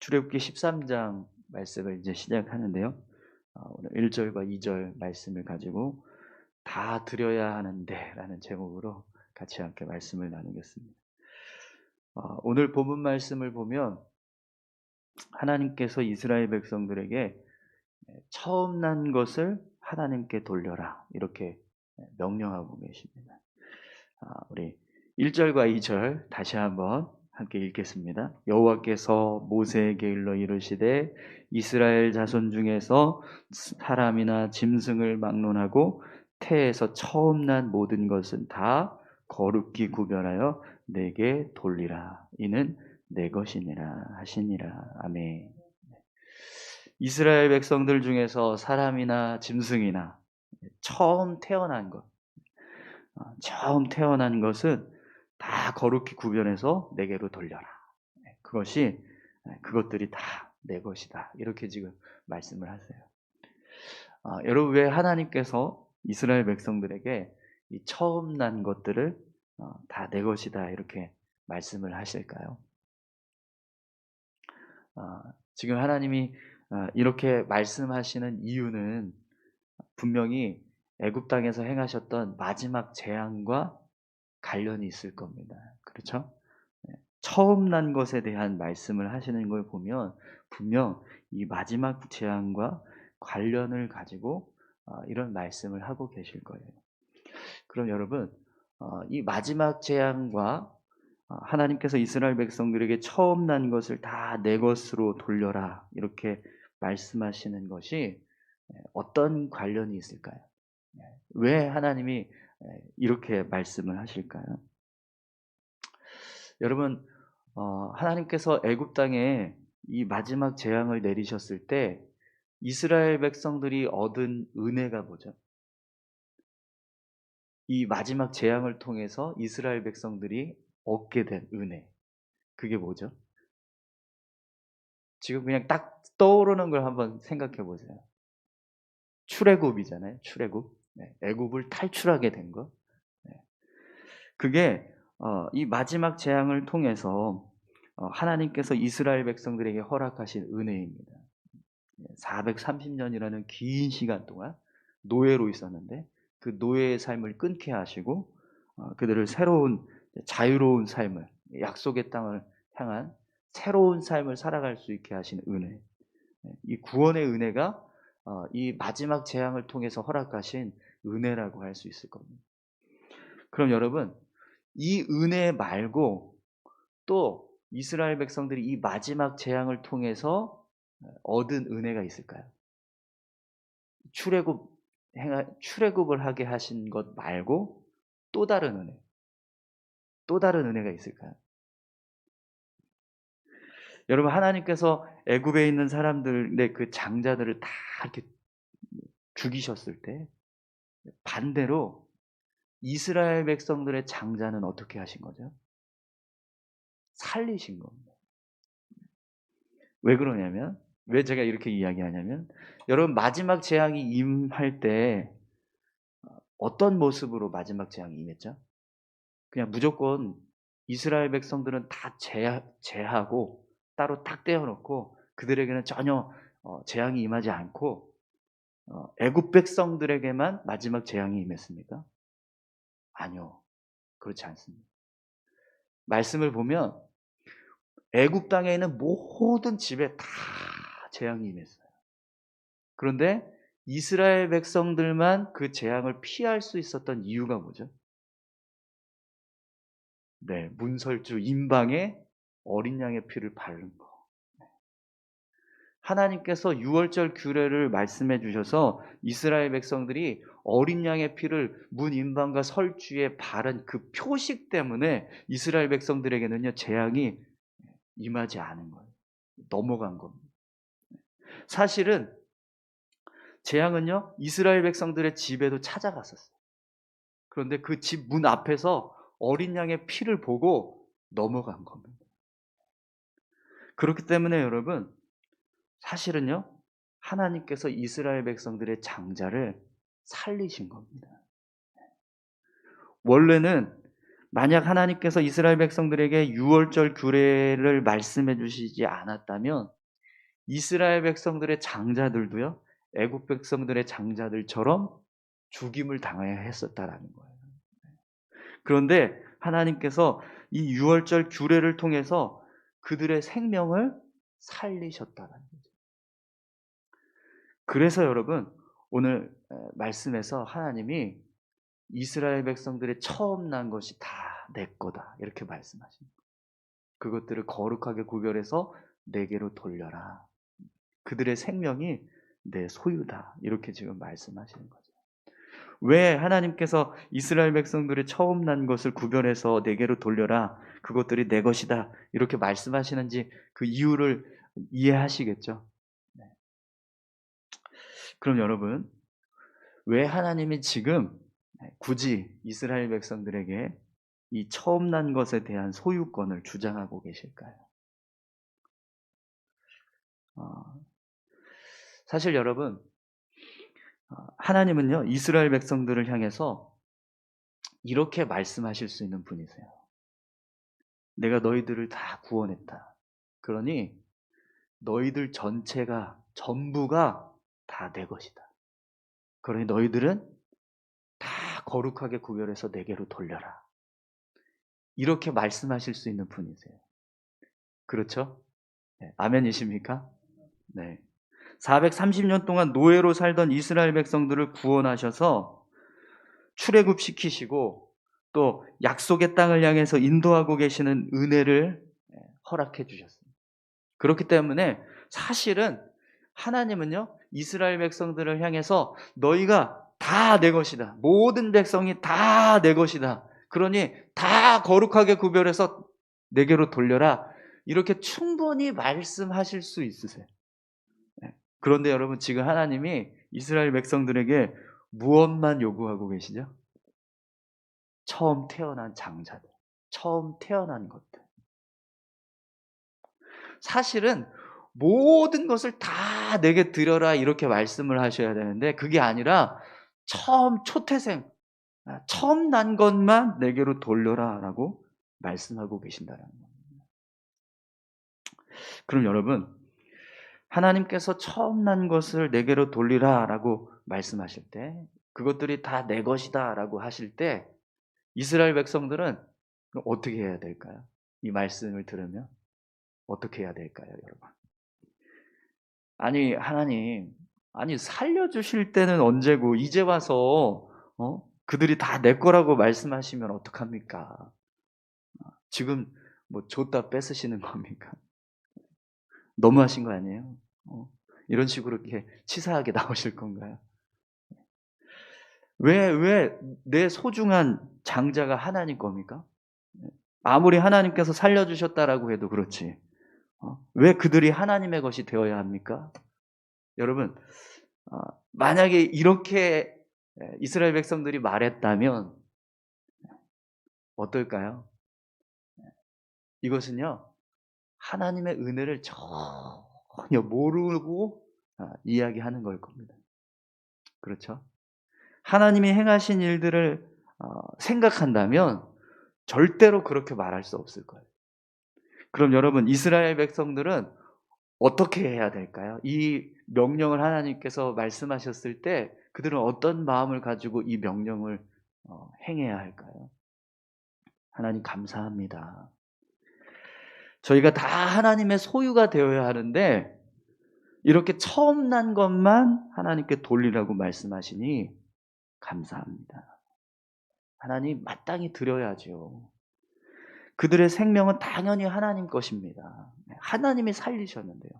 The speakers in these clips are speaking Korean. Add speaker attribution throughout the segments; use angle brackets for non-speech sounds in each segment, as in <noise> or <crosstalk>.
Speaker 1: 출애굽기 13장 말씀을 이제 시작하는데요. 어, 오늘 1절과 2절 말씀을 가지고 다 드려야 하는데라는 제목으로 같이 함께 말씀을 나누겠습니다. 어, 오늘 본문 말씀을 보면 하나님께서 이스라엘 백성들에게 처음 난 것을 하나님께 돌려라 이렇게 명령하고 계십니다. 아, 우리 1절과 2절 다시 한번 함께 읽겠습니다. 여호와께서 모세에게 일러 이르시되 이스라엘 자손 중에서 사람이나 짐승을 막론하고 태에서 처음 난 모든 것은 다 거룩히 구별하여 내게 돌리라. 이는 내 것이니라 하시니라. 아멘. 이스라엘 백성들 중에서 사람이나 짐승이나 처음 태어난 것, 어, 처음 태어난 것은 다 거룩히 구별해서 내게로 돌려라. 그것이 그것들이 다 내 것이다. 이렇게 지금 말씀을 하세요. 아, 여러분 왜 하나님께서 이스라엘 백성들에게 이 처음 난 것들을 어, 다내 것이다 이렇게 말씀을 하실까요? 아, 지금 하나님이 어, 이렇게 말씀하시는 이유는 분명히 애굽 땅에서 행하셨던 마지막 재앙과 관련이 있을 겁니다. 그렇죠? 네. 처음 난 것에 대한 말씀을 하시는 걸 보면 분명 이 마지막 재앙과 관련을 가지고 어, 이런 말씀을 하고 계실 거예요. 그럼 여러분, 어, 이 마지막 재앙과 어, 하나님께서 이스라엘 백성들에게 처음 난 것을 다 내 것으로 돌려라 이렇게 말씀하시는 것이 어떤 관련이 있을까요? 왜 하나님이 이렇게 말씀을 하실까요? 여러분, 하나님께서 애굽 땅에 이 마지막 재앙을 내리셨을 때 이스라엘 백성들이 얻은 은혜가 뭐죠? 이 마지막 재앙을 통해서 이스라엘 백성들이 얻게 된 은혜. 그게 뭐죠? 지금 그냥 딱 떠오르는 걸 한번 생각해 보세요. 출애굽이잖아요. 출애굽. 네, 애굽을 탈출하게 된 것. 네. 그게 어, 이 마지막 재앙을 통해서 어, 하나님께서 이스라엘 백성들에게 허락하신 은혜입니다. 430년이라는 긴 시간 동안 노예로 있었는데 그 노예의 삶을 끊게 하시고 어, 그들을 새로운 자유로운 삶을 약속의 땅을 향한 새로운 삶을 살아갈 수 있게 하신 은혜. 이 구원의 은혜가 어, 이 마지막 재앙을 통해서 허락하신 은혜라고 할 수 있을 겁니다. 그럼 여러분, 이 은혜 말고 또 이스라엘 백성들이 이 마지막 재앙을 통해서 얻은 은혜가 있을까요? 출애굽 출애굽을 하게 하신 것 말고 또 다른 은혜, 또 다른 은혜가 있을까요? 여러분 하나님께서 애굽에 있는 사람들의 그 장자들을 다 이렇게 죽이셨을 때 반대로 이스라엘 백성들의 장자는 어떻게 하신 거죠? 살리신 겁니다. 왜 그러냐면, 왜 제가 이렇게 이야기하냐면, 여러분, 마지막 재앙이 임할 때 어떤 모습으로 마지막 재앙이 임했죠? 그냥 무조건 이스라엘 백성들은 다 제, 제하고 따로 딱 떼어놓고 그들에게는 전혀 어, 재앙이 임하지 않고 어, 애굽 백성들에게만 마지막 재앙이 임했습니까? 아니요. 그렇지 않습니다. 말씀을 보면 애굽 땅에 있는 모든 집에 다 재앙이 임했어요. 그런데 이스라엘 백성들만 그 재앙을 피할 수 있었던 이유가 뭐죠? 네, 문설주 임방에 어린 양의 피를 바른 거. 하나님께서 6월절 규례를 말씀해 주셔서 이스라엘 백성들이 어린 양의 피를 문 임방과 설주에 바른 그 표식 때문에 이스라엘 백성들에게는요 재앙이 임하지 않은 거예요. 넘어간 겁니다. 사실은 재앙은요 이스라엘 백성들의 집에도 찾아갔었어요. 그런데 그 집 문 앞에서 어린 양의 피를 보고 넘어간 겁니다. 그렇기 때문에 여러분 사실은요 하나님께서 이스라엘 백성들의 장자를 살리신 겁니다. 원래는 만약 하나님께서 이스라엘 백성들에게 유월절 규례를 말씀해 주시지 않았다면 이스라엘 백성들의 장자들도요. 애국 백성들의 장자들처럼 죽임을 당해야 했었다라는 거예요. 그런데 하나님께서 이 유월절 규례를 통해서 그들의 생명을 살리셨다는 거죠. 그래서 여러분 오늘 말씀에서 하나님이 이스라엘 백성들의 처음 난 것이 다 내 거다 이렇게 말씀하십니다. 그것들을 거룩하게 구별해서 내게로 돌려라. 그들의 생명이 내 소유다. 이렇게 지금 말씀하시는 거죠. 왜 하나님께서 이스라엘 백성들의 처음 난 것을 구별해서 내게로 돌려라. 그것들이 내 것이다. 이렇게 말씀하시는지 그 이유를 이해하시겠죠? 네. 그럼 여러분, 왜 하나님이 지금 굳이 이스라엘 백성들에게 이 처음 난 것에 대한 소유권을 주장하고 계실까요? 어, 사실 여러분, 어, 하나님은요, 이스라엘 백성들을 향해서 이렇게 말씀하실 수 있는 분이세요. 내가 너희들을 다 구원했다. 그러니 너희들 전체가, 전부가 다 내 것이다. 그러니 너희들은 다 거룩하게 구별해서 내게로 돌려라. 이렇게 말씀하실 수 있는 분이세요. 그렇죠? 네, 아멘이십니까? 네. 430년 동안 노예로 살던 이스라엘 백성들을 구원하셔서 출애굽 시키시고 또 약속의 땅을 향해서 인도하고 계시는 은혜를 허락해 주셨습니다. 그렇기 때문에 사실은 하나님은요, 이스라엘 백성들을 향해서 너희가 다 내 것이다. 모든 백성이 다 내 것이다. 그러니 다 거룩하게 구별해서 내게로 돌려라. 이렇게 충분히 말씀하실 수 있으세요. 네. 그런데 여러분 지금 하나님이 이스라엘 백성들에게 무엇만 요구하고 계시죠? 처음 태어난 장자들, 처음 태어난 것들. 사실은 모든 것을 다 내게 드려라 이렇게 말씀을 하셔야 되는데 그게 아니라 처음 초태생, 아, 처음 난 것만 내게로 돌려라라고 말씀하고 계신다는 겁니다. 그럼 여러분, 하나님께서 처음 난 것을 내게로 돌리라 라고 말씀하실 때, 그것들이 다 내 것이다 라고 하실 때, 이스라엘 백성들은 어떻게 해야 될까요? 이 말씀을 들으면 어떻게 해야 될까요, 여러분? 아니 하나님, 아니 살려주실 때는 언제고 이제 와서 어? 그들이 다 내 거라고 말씀하시면 어떡합니까? 지금 뭐 줬다 뺏으시는 겁니까? 너무하신 거 아니에요? 어? 이런 식으로 이렇게 치사하게 <laughs> 나오실 건가요? 왜, 왜 내 소중한 장자가 하나님 겁니까? 아무리 하나님께서 살려주셨다라고 해도 그렇지. 어? 왜 그들이 하나님의 것이 되어야 합니까? 여러분, 어, 만약에 이렇게 이스라엘 백성들이 말했다면 어떨까요? 이것은요, 하나님의 은혜를 전혀 모르고 아, 이야기하는 걸 겁니다. 그렇죠? 하나님이 행하신 일들을 어, 생각한다면 절대로 그렇게 말할 수 없을 거예요. 그럼 여러분, 이스라엘 백성들은 어떻게 해야 될까요? 이 명령을 하나님께서 말씀하셨을 때 그들은 어떤 마음을 가지고 이 명령을 어, 행해야 할까요? 하나님 감사합니다. 저희가 다 하나님의 소유가 되어야 하는데 이렇게 처음 난 것만 하나님께 돌리라고 말씀하시니 감사합니다. 하나님 마땅히 드려야죠. 그들의 생명은 당연히 하나님 것입니다. 하나님이 살리셨는데요.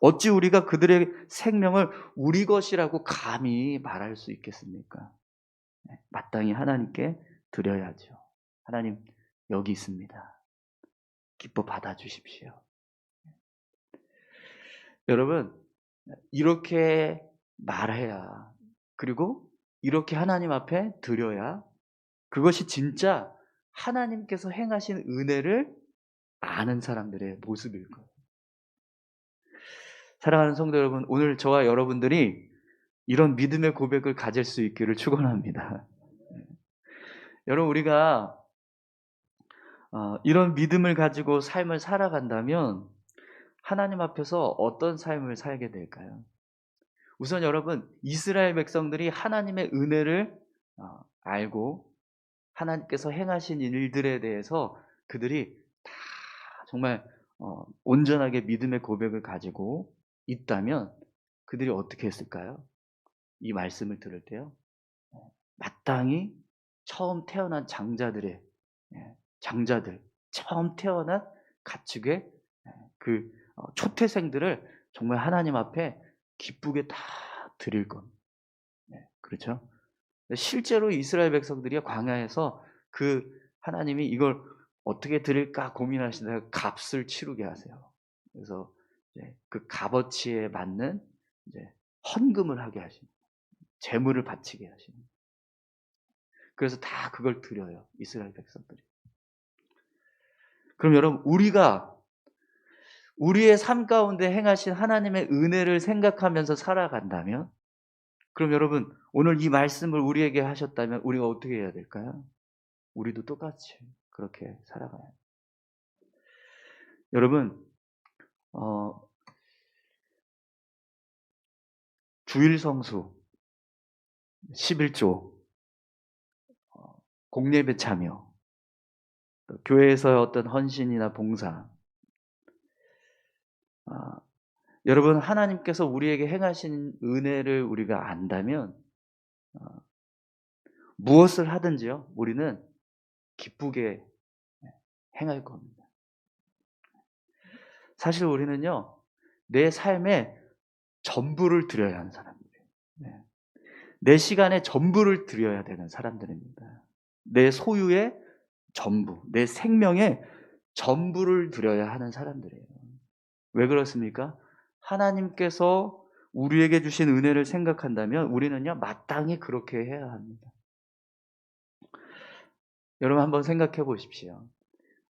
Speaker 1: 어찌 우리가 그들의 생명을 우리 것이라고 감히 말할 수 있겠습니까? 네, 마땅히 하나님께 드려야죠. 하나님, 여기 있습니다. 기뻐 받아주십시오. 여러분, 이렇게 말해야, 그리고 이렇게 하나님 앞에 드려야 그것이 진짜 하나님께서 행하신 은혜를 아는 사람들의 모습일 거예요. 사랑하는 성도 여러분, 오늘 저와 여러분들이 이런 믿음의 고백을 가질 수 있기를 축원합니다. <laughs> 여러분 우리가 어, 이런 믿음을 가지고 삶을 살아간다면 하나님 앞에서 어떤 삶을 살게 될까요? 우선 여러분 이스라엘 백성들이 하나님의 은혜를 어, 알고 하나님께서 행하신 일들에 대해서 그들이 다 정말 어, 온전하게 믿음의 고백을 가지고 있다면 그들이 어떻게 했을까요? 이 말씀을 들을 때요. 어, 마땅히 처음 태어난 장자들의 예, 장자들 처음 태어난 가축의 예, 그 어, 초태생들을 정말 하나님 앞에 기쁘게 다 드릴 겁니다. 네, 그렇죠? 실제로 이스라엘 백성들이 광야에서 그 하나님이 이걸 어떻게 드릴까 고민하시다가 값을 치르게 하세요. 그래서 그 값어치에 맞는 헌금을 하게 하십니다. 재물을 바치게 하십니다. 그래서 다 그걸 드려요. 이스라엘 백성들이. 그럼 여러분 우리가 우리의 삶 가운데 행하신 하나님의 은혜를 생각하면서 살아간다면 그럼 여러분 오늘 이 말씀을 우리에게 하셨다면 우리가 어떻게 해야 될까요? 우리도 똑같이 그렇게 살아가야 해요. 여러분 어, 주일 성수 11조 어, 공예배 참여 교회에서의 어떤 헌신이나 봉사 아, 여러분 하나님께서 우리에게 행하신 은혜를 우리가 안다면 어, 무엇을 하든지요 우리는 기쁘게 행할 겁니다. 사실 우리는요 내 삶에 전부를 드려야 하는 사람들이에요. 네. 내 시간에 전부를 드려야 되는 사람들입니다. 내 소유의 전부, 내 생명의 전부를 드려야 하는 사람들이에요. 왜 그렇습니까? 하나님께서 우리에게 주신 은혜를 생각한다면 우리는요, 마땅히 그렇게 해야 합니다. 여러분 한번 생각해 보십시오.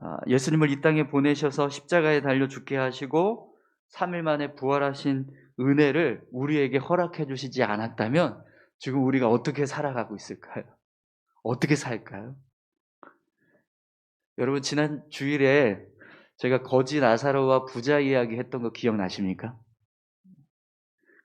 Speaker 1: 아, 예수님을 이 땅에 보내셔서 십자가에 달려 죽게 하시고 3일 만에 부활하신 은혜를 우리에게 허락해 주시지 않았다면 지금 우리가 어떻게 살아가고 있을까요? 어떻게 살까요? 여러분 지난 주일에 제가 거지 나사로와 부자 이야기 했던 거 기억나십니까?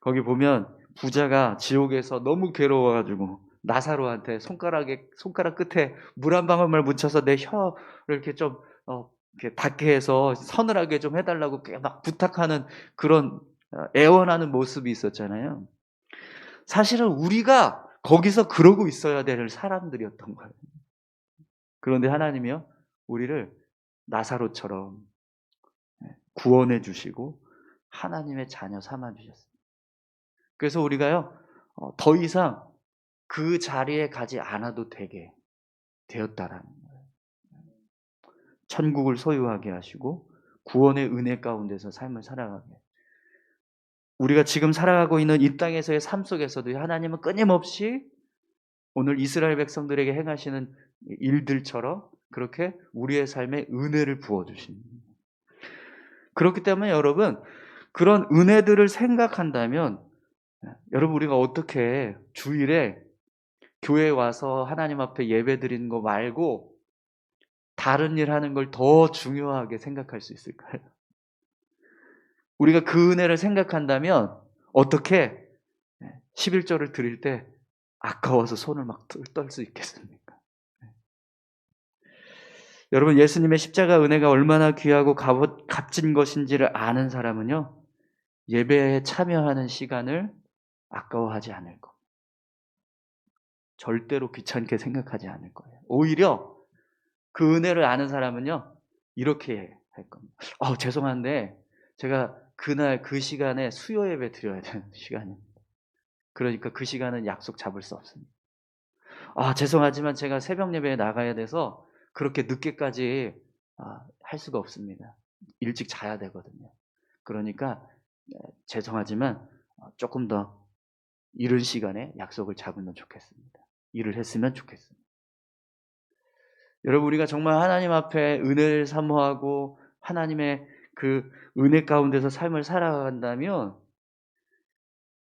Speaker 1: 거기 보면 부자가 지옥에서 너무 괴로워가지고 나사로한테 손가락에 손가락 끝에 물 한 방울만 묻혀서 내 혀를 이렇게 좀 어, 이렇게 닿게 해서 서늘하게 좀 해달라고 막 부탁하는 그런 어, 애원하는 모습이 있었잖아요. 사실은 우리가 거기서 그러고 있어야 될 사람들이었던 거예요. 그런데 하나님이요, 우리를 나사로처럼 구원해 주시고 하나님의 자녀 삼아 주셨습니다. 그래서 우리가요, 어, 더 이상 그 자리에 가지 않아도 되게 되었다라는 거예요. 천국을 소유하게 하시고 구원의 은혜 가운데서 삶을 살아가게. 우리가 지금 살아가고 있는 이 땅에서의 삶 속에서도 하나님은 끊임없이 오늘 이스라엘 백성들에게 행하시는 일들처럼 그렇게 우리의 삶에 은혜를 부어주십니다. 그렇기 때문에 여러분, 그런 은혜들을 생각한다면, 여러분, 우리가 어떻게 주일에 교회 와서 하나님 앞에 예배 드리는 거 말고 다른 일 하는 걸 더 중요하게 생각할 수 있을까요? 우리가 그 은혜를 생각한다면 어떻게 11조를 드릴 때 아까워서 손을 막 떨 수 있겠습니까? 여러분 예수님의 십자가 은혜가 얼마나 귀하고 값진 것인지를 아는 사람은요 예배에 참여하는 시간을 아까워하지 않을 겁니다. 절대로 귀찮게 생각하지 않을 거예요. 오히려 그 은혜를 아는 사람은요 이렇게 할 겁니다. 어, 죄송한데 제가 그날 그 시간에 수요 예배 드려야 되는 <laughs> 시간입니다. 그러니까 그 시간은 약속 잡을 수 없습니다. 아 죄송하지만 제가 새벽 예배에 나가야 돼서 그렇게 늦게까지 아, 할 수가 없습니다. 일찍 자야 되거든요. 그러니까 네, 죄송하지만 어, 조금 더 이른 시간에 약속을 잡으면 좋겠습니다. 일을 했으면 좋겠습니다. 여러분 우리가 정말 하나님 앞에 은혜를 사모하고 하나님의 그 은혜 가운데서 삶을 살아간다면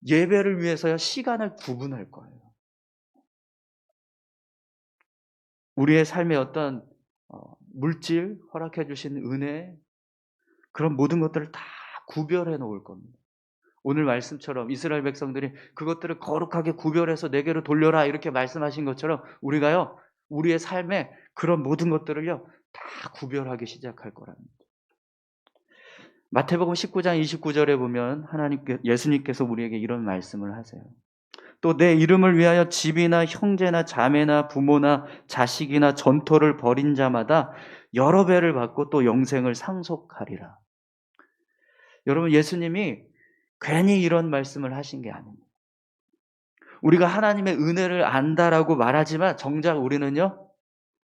Speaker 1: 예배를 위해서야 시간을 구분할 거예요. 우리의 삶의 어떤 어, 물질, 허락해 주신 은혜, 그런 모든 것들을 다 구별해 놓을 겁니다. 오늘 말씀처럼 이스라엘 백성들이 그것들을 거룩하게 구별해서 내게로 돌려라 이렇게 말씀하신 것처럼 우리가요 우리의 삶에 그런 모든 것들을요 다 구별하기 시작할 거랍니다. 마태복음 19장 29절에 보면 하나님께 예수님께서 우리에게 이런 말씀을 하세요. 또 내 이름을 위하여 집이나 형제나 자매나 부모나 자식이나 전토를 벌인 자마다 여러 배를 받고 또 영생을 상속하리라. 여러분 예수님이 괜히 이런 말씀을 하신 게 아닙니다. 우리가 하나님의 은혜를 안다라고 말하지만 정작 우리는요,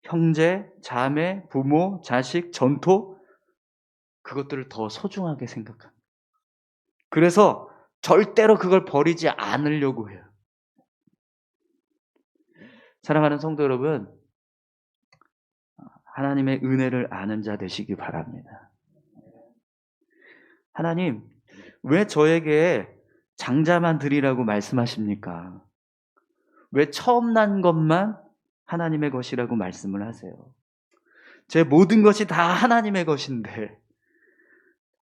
Speaker 1: 형제, 자매, 부모, 자식, 전토, 그것들을 더 소중하게 생각합니다. 그래서 절대로 그걸 버리지 않으려고 해요. 사랑하는 성도 여러분, 하나님의 은혜를 아는 자 되시기 바랍니다. 하나님, 왜 저에게 장자만 드리라고 말씀하십니까? 왜 처음 난 것만 하나님의 것이라고 말씀을 하세요? 제 모든 것이 다 하나님의 것인데,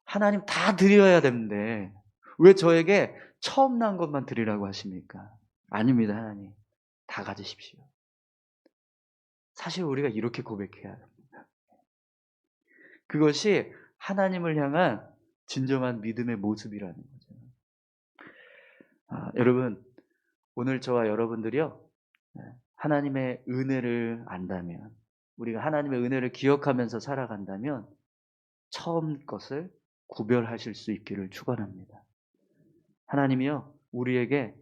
Speaker 1: 하나님 다 드려야 되는데, 왜 저에게 처음 난 것만 드리라고 하십니까? 아닙니다, 하나님. 다 가지십시오. 사실 우리가 이렇게 고백해야 합니다. 그것이 하나님을 향한 진정한 믿음의 모습이라는 거죠. 아, 여러분, 오늘 저와 여러분들이요, 네, 하나님의 은혜를 안다면, 우리가 하나님의 은혜를 기억하면서 살아간다면, 처음 것을 구별하실 수 있기를 축원합니다. 하나님이요, 우리에게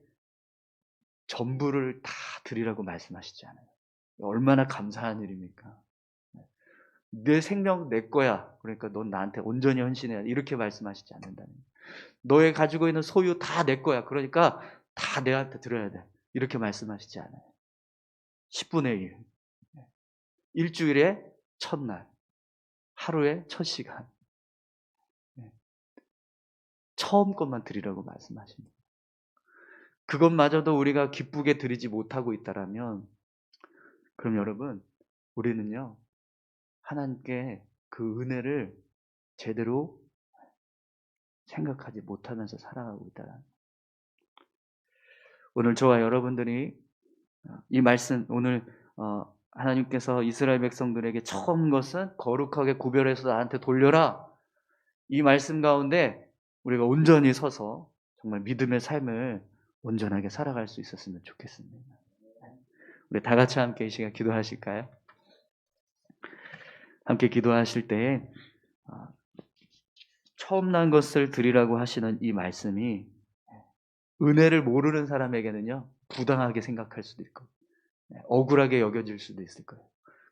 Speaker 1: 전부를 다 드리라고 말씀하시지 않아요. 얼마나 감사한 일입니까? 내 생명 내 거야. 그러니까 넌 나한테 온전히 헌신해야 돼. 이렇게 말씀하시지 않는다는. 너의 가지고 있는 소유 다 내 거야. 그러니까 다 내한테 들어야 돼. 이렇게 말씀하시지 않아요. 10분의 1. 일주일에 첫날. 하루에 첫 시간. 처음 것만 드리라고 말씀하십니다. 그것마저도 우리가 기쁘게 드리지 못하고 있다라면 그럼 여러분 우리는요 하나님께 그 은혜를 제대로 생각하지 못하면서 살아가고 있다. 오늘 저와 여러분들이 이 말씀 오늘 어, 하나님께서 이스라엘 백성들에게 처음 것은 거룩하게 구별해서 나한테 돌려라. 이 말씀 가운데 우리가 온전히 서서 정말 믿음의 삶을 온전하게 살아갈 수 있었으면 좋겠습니다. 우리 다 같이 함께 이 시간 기도하실까요? 함께 기도하실 때에 아, 처음 난 것을 드리라고 하시는 이 말씀이 은혜를 모르는 사람에게는요 부당하게 생각할 수도 있고 억울하게 여겨질 수도 있을 거예요.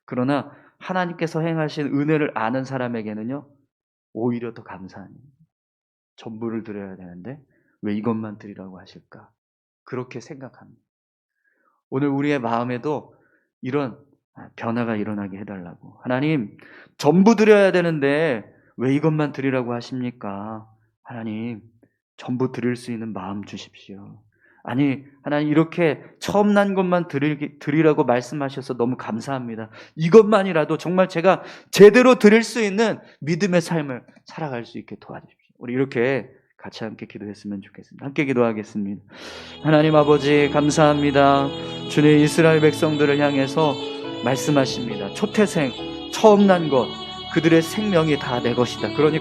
Speaker 1: 그러나 하나님께서 행하신 은혜를 아는 사람에게는요 오히려 더 감사한 전부를 드려야 되는데 왜 이것만 드리라고 하실까? 그렇게 생각합니다. 오늘 우리의 마음에도 이런 변화가 일어나게 해달라고. 하나님, 전부 드려야 되는데 왜 이것만 드리라고 하십니까? 하나님, 전부 드릴 수 있는 마음 주십시오. 아니, 하나님, 이렇게 처음 난 것만 드리, 드리라고 말씀하셔서 너무 감사합니다. 이것만이라도 정말 제가 제대로 드릴 수 있는 믿음의 삶을 살아갈 수 있게 도와주십시오. 우리 이렇게 같이 함께 기도했으면 좋겠습니다. 함께 기도하겠습니다. 하나님 아버지, 감사합니다. 주님 이스라엘 백성들을 향해서 말씀하십니다. 초태생, 처음 난 것, 그들의 생명이 다 내 것이다. 그러니